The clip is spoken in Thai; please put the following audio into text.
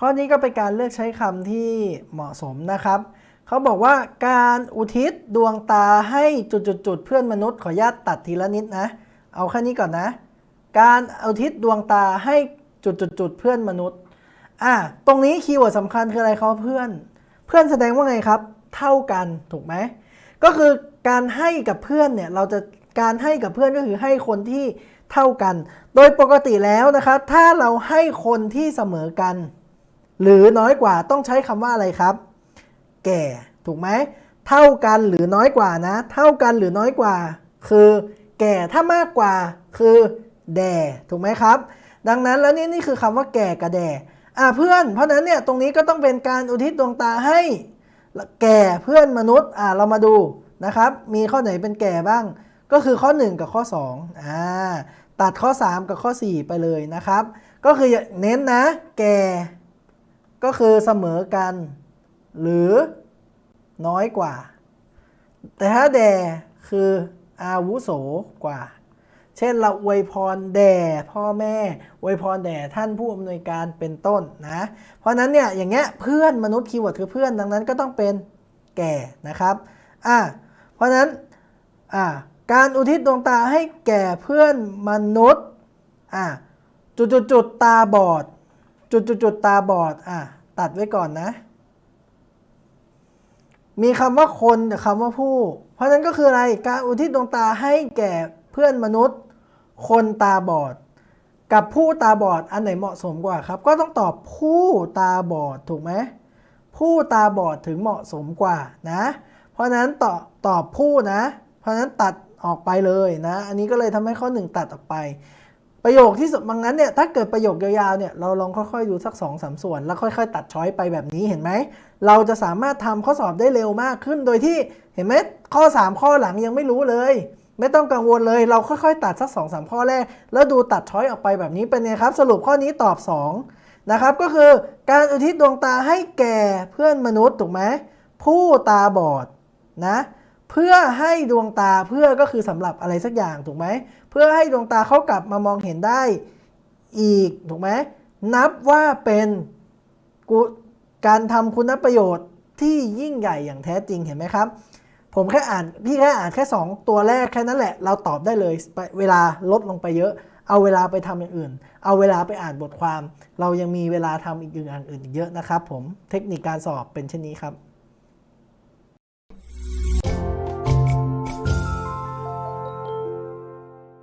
ข้อนี้ก็เป็นการเลือกใช้คำที่เหมาะสมนะครับ เขาบอกว่าการอุทิศดวงตาให้จุดๆเพื่อนมนุษย์ขออนุญาตตัดทีละนิดนะ เอาแค่นี้ก่อนนะ การอุทิศดวงตาให้จุดๆๆเพื่อนมนุษย์อะตรงนี้คีย์เวิร์ดสำคัญคืออะไรครับเพื่อน เพื่อนแสดงว่าไงครับ เท่ากันถูกไหมก็คือการให้กับเพื่อนเนี่ยเราจะการให้กับเพื่อนก็คือให้คนที่เท่ากัน โดยปกติแล้วนะครับ ถ้าเราให้คนที่เสมอกัน หรือน้อยกว่าต้องใช้คำว่าอะไรครับ แก่ ถูกไหม เท่ากันหรือน้อยกว่านะ เท่ากันหรือน้อยกว่า คือ แก่ถ้ามากกว่า คือแด่ถูกไหมครับ ดังนั้นแล้วนี่นี่คือคำว่าแก่กับแด่อะเพื่อน เพราะนั้นเนี่ยตรงนี้ก็ต้องเป็นการอุทิศดวงตาให้ แก่เพื่อนมนุษย์อะเรามาดูนะครับ มีข้อไหนเป็นแก่บ้าง ก็คือข้อ 1 กับข้อ2อ่าตัดข้อ 3 กับข้อ 4 ไปเลยนะครับ ก็คือเน้นนะ แก่ ก็คือเสมอกัน หรือน้อยกว่า แต่ถ้าแด่คืออาวุโสกว่า เช่นเราอวยพรแด่พ่อแม่อวยพรแด่ท่านผู้อำนวยการเป็นต้นนะ เพราะนั้นเนี่ยอย่างเงี้ยเพื่อนมนุษย์คีย์เวิร์ดคือเพื่อนดังนั้นก็ต้องเป็นแก่นะครับอ่าเพราะนั้นอ่าการอุทิศดวงตาให้แก่เพื่อนมนุษย์อ่าจุดจุดจุดตาบอด จุดจุดจุดตาบอดอะ ตัดไว้ก่อนนะ มีคำว่าคนกับคำว่าผู้ เพราะฉะนั้นก็คืออะไรการอุทิศดวงตาให้แก่เพื่อนมนุษย์ คนตาบอด กับผู้ตาบอดอันไหนเหมาะสมกว่าครับ ก็ต้องตอบผู้ตาบอดถูกไหมผู้ตาบอดถึงเหมาะสมกว่านะ เพราะฉะนั้นตอบตอบผู้นะ เพราะฉะนั้นตัดออกไปเลยนะ อันนี้ก็เลยทำให้ข้อหนึ่งตัดออกไป ประโยคที่สุดบางงั้นเนี่ยถ้าเกิดประโยคยาวๆเนี่ยเราลองค่อยๆดูสัก2อสส่วน แล้วค่อยๆ ตัดช้อยไปแบบนี้เห็นไหม เราจะสามารถทำข้อสอบได้เร็วมากขึ้นโดยที่เห็นไหมข้อ 3 ข้อหลังยังไม่รู้เลย ไม่ต้องกังวลเลยเราค่อยๆ ตัดสัก2อสข้อแรก แล้วดูตัดช้อยออกไปแบบนี้เป็นไงครับ สรุปข้อนี้ตอบ 2 นะครับ ก็คือการอุทิศดวงตาให้แก่เพื่อนมนุษย์ถูกไหมผู้ตาบอดนะ เพื่อให้ดวงตาเพื่อก็คือสำหรับอะไรสักอย่างถูกไหมเพื่อให้ดวงตาเขากลับมามองเห็นได้อีกถูกไหมนับว่าเป็นกการทำคุณประโยชน์ที่ยิ่งใหญ่อย่างแท้จริงเห็นไหมครับ ผมแค่อ่านพี่แค่อ่านแค่ 2 ตัวแรกแค่นั้นแหละ เราตอบได้เลยเวลาลดลงไปเยอะ เอาเวลาไปทำอย่างอื่น เอาเวลาไปอ่านบทความ เรายังมีเวลาทำอีกอย่างอื่นอีกเยอะนะครับ ผมเทคนิคการสอบเป็นเช่นนี้ครับ